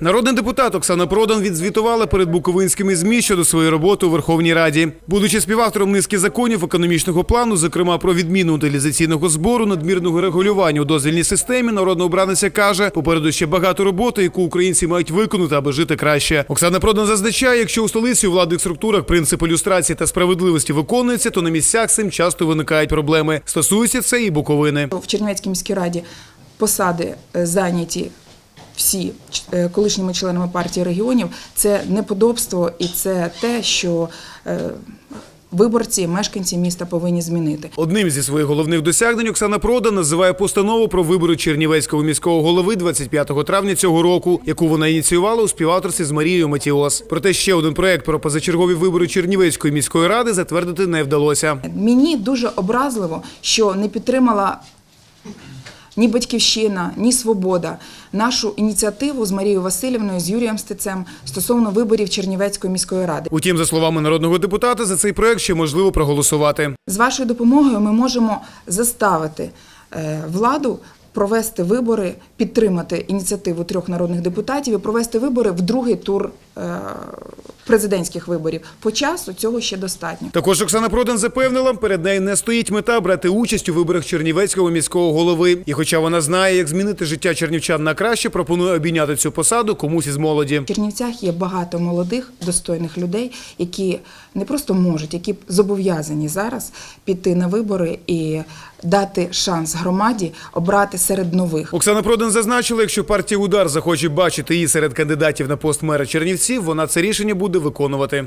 Народний депутат Оксана Продан відзвітувала перед буковинськими змі щодо своєї роботи у Верховній Раді. Будучи співавтором низки законів економічного плану, зокрема про відміну утилізаційного збору, надмірного регулювання у дозвільній системі, народна обраниця каже, попереду ще багато роботи, яку українці мають виконати, аби жити краще. Оксана Продан зазначає, якщо у столиці у владних структурах принципи люстрації та справедливості виконуються, то на місцях цим часто виникають проблеми. Стосується це і Буковини. В Чернівецькій міській раді посади е, зайняті всі е, колишніми членами партії регіонів. Це неподобство і це те, що е, виборці, мешканці міста повинні змінити. Одним зі своїх головних досягнень Оксана Прода називає постанову про вибори Чернівецького міського голови 25 травня цього року, яку вона ініціювала у співавторстві з Марією Матіос. Проте ще один проект про позачергові вибори Чернівецької міської ради затвердити не вдалося. Мені дуже образливо, що не підтримала ні батьківщина, ні свобода нашу ініціативу з Марією Васильівною, з Юрієм Стецем стосовно виборів Чернівецької міської ради. Утім, за словами народного депутата, за цей проект ще можливо проголосувати. З вашою допомогою ми можемо заставити е, владу провести вибори, підтримати ініціативу трьох народних депутатів і провести вибори в другий тур е, президентських виборів. По часу цього ще достатньо. Також Оксана Продан запевнила, перед нею не стоїть мета брати участь у виборах Чернівецького міського голови. І хоча вона знає, як змінити життя чернівчан на краще, пропонує обійняти цю посаду комусь із молоді. В Чернівцях є багато молодих, достойних людей, які не просто можуть, які зобов'язані зараз піти на вибори і дати шанс громаді обрати серед нових. Оксана Продан зазначила, якщо партія Удар захоче бачити її серед кандидатів на пост мера Чернівців, вона це рішення буде виконувати.